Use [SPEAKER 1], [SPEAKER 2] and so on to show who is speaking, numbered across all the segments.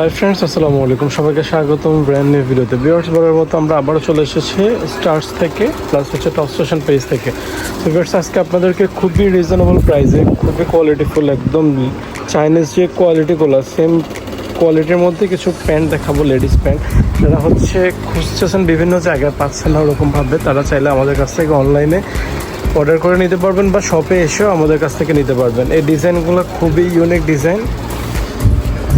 [SPEAKER 1] Hi friends আসসালামু আলাইকুম। সবাইকে স্বাগতম ব্র্যান্ড নিউ ভিডিওতে বিয়ার্স বলার মতো আমরা আবারও চলে এসেছি স্টার্স থেকে প্লাস হচ্ছে টপ স্টেশন পেজ থেকে। তো বিয়ার্স আজকে আপনাদেরকে খুবই রিজনেবল প্রাইসে খুবই কোয়ালিটিফুল একদম চাইনিজ যে কোয়ালিটিগুলো সেম কোয়ালিটির মধ্যে কিছু প্যান্ট দেখাবো লেডিস প্যান্ট যারা হচ্ছে খুঁজতেছেন বিভিন্ন জায়গায়, পাচ্ছেন না ওরকমভাবে তারা চাইলে আমাদের কাছ থেকে অনলাইনে অর্ডার করে নিতে পারবেন বা শপে এসেও আমাদের কাছ থেকে নিতে পারবেন। এই ডিজাইনগুলো খুবই ইউনিক ডিজাইন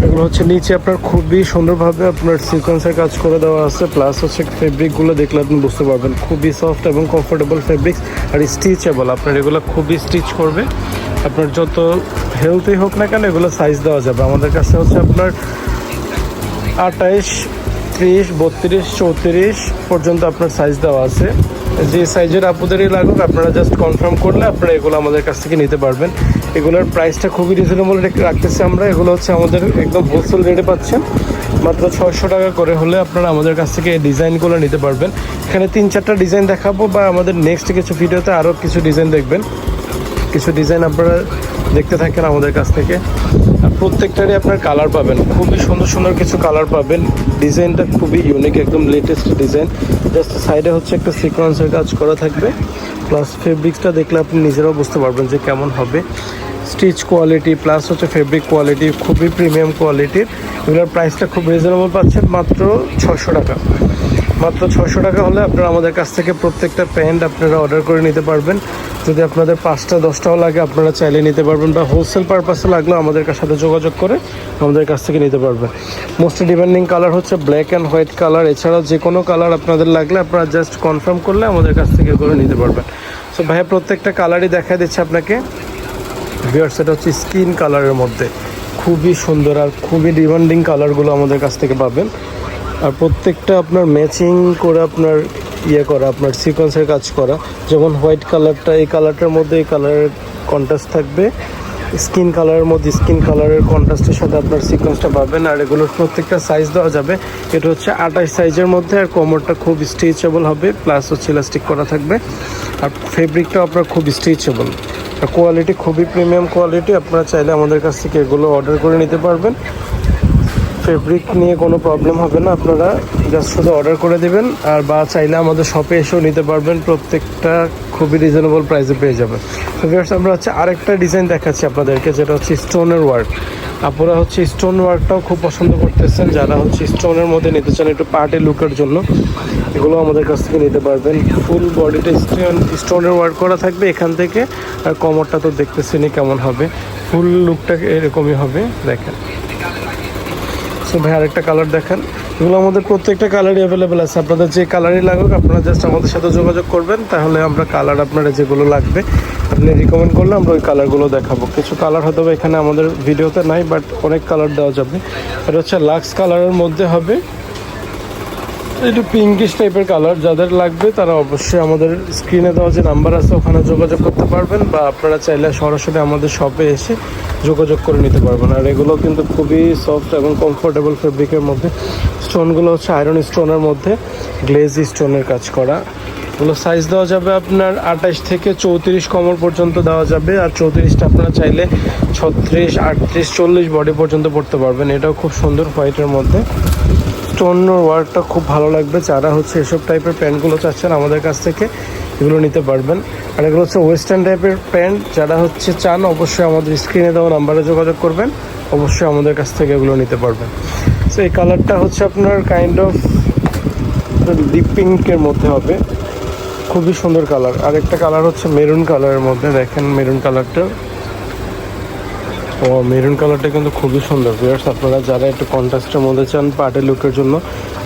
[SPEAKER 1] এগুলো হচ্ছে নিচে আপনার খুবই সুন্দরভাবে আপনার সিকোয়েন্সের কাজ করে দেওয়া আছে প্লাস হচ্ছে ফেব্রিকগুলো দেখলে আপনি বুঝতে পারবেন। খুবই সফট এবং কমফোর্টেবল ফেব্রিক্স আর স্টিচেবল আপনার এগুলো খুবই স্টিচ করবে। আপনার যত হেলদি হোক না কেন এগুলো সাইজ দেওয়া যাবে। আমাদের কাছে হচ্ছে আপনার আঠাইশ, ত্রিশ, বত্রিশ, চৌত্রিশ পর্যন্ত আপনার সাইজ দেওয়া আছে। যে সাইজের আপুদেরই লাগুক, আপনারা জাস্ট কনফার্ম করলে আপনারা এগুলো আমাদের কাছ থেকে নিতে পারবেন। এগুলোর প্রাইসটা খুবই রিজনেবল রাখতেছি আমরা। এগুলো হচ্ছে আমাদের একদম হোলসেল রেটে পাচ্ছেন। মাত্র ছয়শো টাকা করে হলে আপনারা আমাদের কাছ থেকে এই ডিজাইনগুলো নিতে পারবেন। এখানে তিন চারটা ডিজাইন দেখাবো বা আমাদের নেক্সট কিছু ভিডিওতে আরও কিছু ডিজাইন দেখবেন। কিছু ডিজাইন আপনারা দেখতে থাকেন আমাদের কাছ থেকে। আর প্রত্যেকটারই আপনার কালার পাবেন। খুবই সুন্দর সুন্দর কিছু কালার পাবেন। ডিজাইনটা খুবই ইউনিক একদম লেটেস্ট ডিজাইন জাস্ট সাইডে হচ্ছে একটা সিকোয়েন্সের কাজ করা থাকবে। প্লাস ফেব্রিক্সটা দেখলে আপনি নিজেরাও বুঝতে পারবেন যে কেমন হবে। স্টিচ কোয়ালিটি প্লাস হচ্ছে ফেব্রিক কোয়ালিটি খুবই প্রিমিয়াম কোয়ালিটির এগুলোর প্রাইসটা খুব রিজনেবল পাচ্ছেন মাত্র ছশো টাকা। মাত্র ছশো টাকা হলে আপনারা আমাদের কাছ থেকে প্রত্যেকটা প্যান্ট আপনারা অর্ডার করে নিতে পারবেন। যদি আপনাদের পাঁচটা, দশটাও লাগে, আপনারা চাইলে নিতে পারবেন বা হোলসেল পারপাসে লাগলেও আমাদের সাথে যোগাযোগ করে আমাদের কাছ থেকে নিতে পারবেন। মোস্ট ডিমান্ডিং কালার হচ্ছে ব্ল্যাক অ্যান্ড হোয়াইট কালার এছাড়াও যে কোনো কালার আপনাদের লাগলে আপনারা জাস্ট কনফার্ম করলে আমাদের কাছ থেকে করে নিতে পারবেন। সো ভাইয়া, প্রত্যেকটা কালারই দেখা দিচ্ছে আপনাকে। ভিউয়ার সেটা হচ্ছে স্কিন কালারের মধ্যে। খুবই সুন্দর আর খুবই ডিমান্ডিং কালারগুলো আমাদের কাছ থেকে পাবেন। আর প্রত্যেকটা আপনার ম্যাচিং করে আপনার ইয়ে করা, আপনার সিকোয়েন্সের কাজ করা। যেমন হোয়াইট কালারটা এই কালারটার মধ্যে এই কালারের কন্ট্রাস্ট থাকবে। স্কিন কালারের মধ্যে স্কিন কালারের কন্ট্রাস্টের সাথে আপনার সিকোয়েন্সটা পাবেন। আর এগুলোর প্রত্যেকটা সাইজ দেওয়া যাবে। এটা হচ্ছে আঠাশ সাইজের মধ্যে, আর কোমরটা খুব স্ট্রেচেবল হবে প্লাস হচ্ছে ইলাস্টিক করা থাকবে। আর ফেব্রিকটাও আপনার খুব স্ট্রেচেবল আর কোয়ালিটি খুবই প্রিমিয়াম কোয়ালিটি আপনারা চাইলে আমাদের কাছ থেকে এগুলো অর্ডার করে নিতে পারবেন। ফেব্রিক নিয়ে কোনো প্রবলেম হবে না, আপনারা জাস্ট শুধু অর্ডার করে দেবেন, আর বা চাইলে আমাদের শপে এসেও নিতে পারবেন, প্রত্যেকটা খুবই রিজনেবল প্রাইসে পেয়ে যাবেন। তো আমরা হচ্ছে আরেকটা ডিজাইন দেখাচ্ছি আপনাদেরকে, যেটা হচ্ছে স্টোনের ওয়ার্ক আপনারা হচ্ছে স্টোন ওয়ার্কটাও খুব পছন্দ করতেছেন, যারা হচ্ছে স্টোনের মধ্যে নিতে চান একটু পার্টি লুকের জন্য, এগুলো আমাদের কাছ থেকে নিতে পারবেন। ফুল বডিটা স্টোন স্টোনের ওয়ার্ক করা থাকবে এখান থেকে, আর কমরটা তো দেখতেছেনই কেমন হবে। ফুল লুকটা এরকমই হবে, দেখেন। সো ভাই, আরেকটা কালার দেখান। এগুলো আমাদের প্রত্যেকটা কালারই অ্যাভেলেবেল আছে। আপনাদের যে কালারই লাগুক, আপনারা জাস্ট আমাদের সাথে যোগাযোগ করবেন, তাহলে আমরা কালার আপনারা যেগুলো লাগবে, আপনি রিকমেন্ড করলে আমরা ওই কালারগুলো দেখাবো। কিছু কালার হয়তো এখানে আমাদের ভিডিওতে নাই বাট অনেক কালার দেওয়া যাবে। এটা হচ্ছে লাক্স কালারের মধ্যে হবে একটু পিঙ্কিশ টাইপের কালার যাদের লাগবে, তারা অবশ্যই আমাদের স্ক্রিনে দেওয়া যে নাম্বার আছে, ওখানে যোগাযোগ করতে পারবেন বা আপনারা চাইলে সরাসরি আমাদের শপে এসে যোগাযোগ করে নিতে পারবেন। আর এগুলো কিন্তু খুবই সফট এবং কমফোর্টেবল ফেব্রিকের মধ্যে। স্টোনগুলো হচ্ছে আয়রন স্টোনের মধ্যে গ্লেজ স্টোনের কাজ করা। এগুলো সাইজ দেওয়া যাবে আপনার আঠাশ থেকে চৌত্রিশ কমর পর্যন্ত দেওয়া যাবে, আর চৌত্রিশটা আপনারা চাইলে ছত্রিশ, আটত্রিশ, চল্লিশ বডি পর্যন্ত পড়তে পারবেন। এটাও খুব সুন্দর হোয়াইটের মধ্যে। স্টোন ওয়ার্কটা খুব ভালো লাগবে। যারা হচ্ছে এসব টাইপের প্যান্টগুলো চাচ্ছেন আমাদের কাছ থেকে, এগুলো নিতে পারবেন। আর এগুলো হচ্ছে ওয়েস্টার্ন টাইপের প্যান্ট। যারা হচ্ছে চান, অবশ্যই আমাদের স্ক্রিনে দেওয়া নাম্বারে যোগাযোগ করবেন। অবশ্যই আমাদের কাছ থেকে এগুলো নিতে পারবেন। সো এই কালারটা হচ্ছে আপনার কাইন্ড অফ ডিপ পিঙ্কের মধ্যে হবে। খুবই সুন্দর কালার। আরেকটা কালার হচ্ছে মেরুন কালারের মধ্যে। দেখেন মেরুন কালারটা। ও মেরুন কালারটা কিন্তু খুবই সুন্দর। ভিউয়ার্স আপনারা যারা একটু কন্ট্রাস্টের মধ্যে চান পার্টি লুকের জন্য,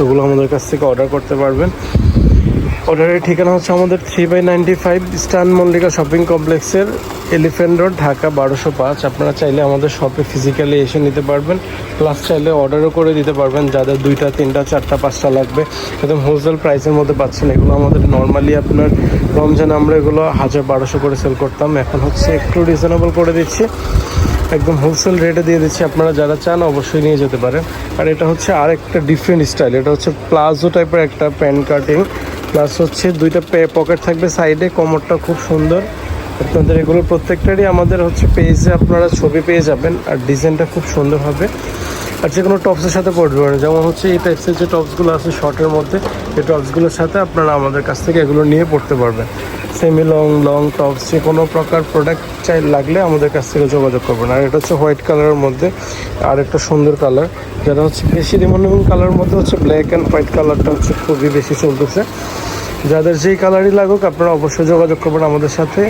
[SPEAKER 1] ওগুলো আমাদের কাছ থেকে অর্ডার করতে পারবেন। অর্ডারের ঠিকানা হচ্ছে আমাদের three by ninety five stun Mallika shopping কমপ্লেক্সের এলিফেন্ট রোড ঢাকা বারোশো পাঁচ। আপনারা চাইলে আমাদের শপে ফিজিক্যালি এসে নিতে পারবেন। প্লাস চাইলে অর্ডারও করে দিতে পারবেন। যাদের দুইটা, তিনটা, চারটা, পাঁচটা লাগবে, একদম হোলসেল প্রাইসের মধ্যে পাচ্ছেন। এগুলো আমাদের নর্মালি আপনার রমজান আমরা এগুলো হাজার বারোশো করে সেল করতাম। এখন হচ্ছে একটু রিজনেবল করে দিচ্ছি। একদম হোলসেল রেটে দিয়ে দিচ্ছি। আপনারা যারা চান অবশ্যই নিয়ে যেতে পারেন। আর এটা হচ্ছে আর একটা ডিফারেন্ট স্টাইল এটা হচ্ছে প্লাজো টাইপের একটা প্যান্ট কাটিং প্লাস হচ্ছে দুইটা পকেট থাকবে সাইডে কোমরটা খুব সুন্দর। আপনাদের এগুলো প্রত্যেকটারই আমাদের হচ্ছে পেজে আপনারা ছবি পেয়ে যাবেন। আর ডিজাইনটা খুব সুন্দর হবে। আর যে কোনো টপসের সাথে পড়তে পারেন যেমন হচ্ছে এই টাইপসের যে টপসগুলো আছে শর্টের মধ্যে, এই টপসগুলোর সাথে আপনারা আমাদের কাছ থেকে এগুলো নিয়ে পড়তে পারবেন। সেমি লং লং টপস যে কোনো প্রকার প্রোডাক্ট চাই লাগলে আমাদের কাছ থেকে যোগাযোগ করবেন। আর এটা হচ্ছে হোয়াইট কালারের মধ্যে, আর একটা সুন্দর কালার যেটা হচ্ছে বেশি রিমনেবল কালারের মধ্যে হচ্ছে ব্ল্যাক অ্যান্ড হোয়াইট কালারটা হচ্ছে খুবই বেশি চলতেছে। যাদের যেই কালারই লাগুক, আপনারা অবশ্যই যোগাযোগ করবেন আমাদের সাথে।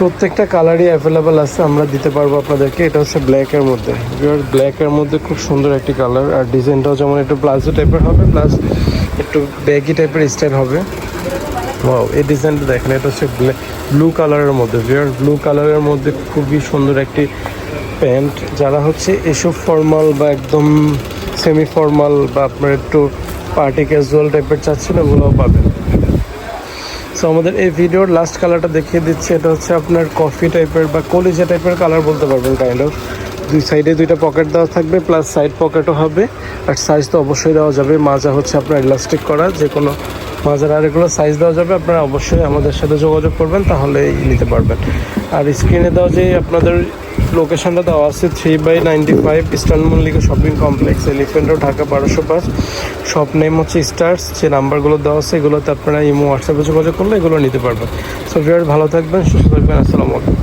[SPEAKER 1] প্রত্যেকটা কালারই অ্যাভেলেবেল আছে, আমরা দিতে পারব আপনাদেরকে। এটা হচ্ছে ব্ল্যাকের মধ্যে। ব্ল্যাকের মধ্যে খুব সুন্দর একটি কালার আর ডিজাইনটাও যেমন একটু প্লাজো টাইপের হবে প্লাস একটু ব্যাগি টাইপের স্টাইল হবে। ওয়াও এই ডিজাইনটা দেখেন, এটা হচ্ছে ব্লু কালারের মধ্যে। বিয়ার ব্লু কালারের মধ্যে খুবই সুন্দর একটি প্যান্ট যারা হচ্ছে এসব ফর্মাল বা একদম সেমি ফর্মাল বা আপনার একটু পার্টি ক্যাজুয়াল টাইপের চাচ্ছেন, ওগুলোও পাবেন। সো আমাদের এই ভিডিওর লাস্ট কালারটা দেখিয়ে দিচ্ছি। এটা হচ্ছে আপনার কফি টাইপের বা কলিজা টাইপের কালার বলতে পারবেন কাইন্ড অফ দুই সাইডে দুইটা পকেট দেওয়া থাকবে প্লাস সাইড পকেটও হবে। আর সাইজ তো অবশ্যই দেওয়া যাবে। মাজা হচ্ছে আপনার ইলাস্টিক করা, যে কোনো মাজার আর এগুলো সাইজ দেওয়া যাবে। আপনারা অবশ্যই আমাদের সাথে যোগাযোগ করবেন, তাহলেই নিতে পারবেন। আর স্ক্রিনে দেওয়া যে আপনাদের লোকেশনটা দেওয়া আছে three by ninety five eastern Mallika shopping complex elephant road, Dhaka বারোশো পাঁচ। শপ নেম হচ্ছে স্টার্স, যে নাম্বারগুলো দেওয়া আছে এগুলোতে আপনারা ইমো, হোয়াটসঅ্যাপে যোগাযোগ করলে এগুলো নিতে পারবেন। সো ভালো থাকবেন, সুস্থ থাকবেন, আসসালামু আলাইকুম।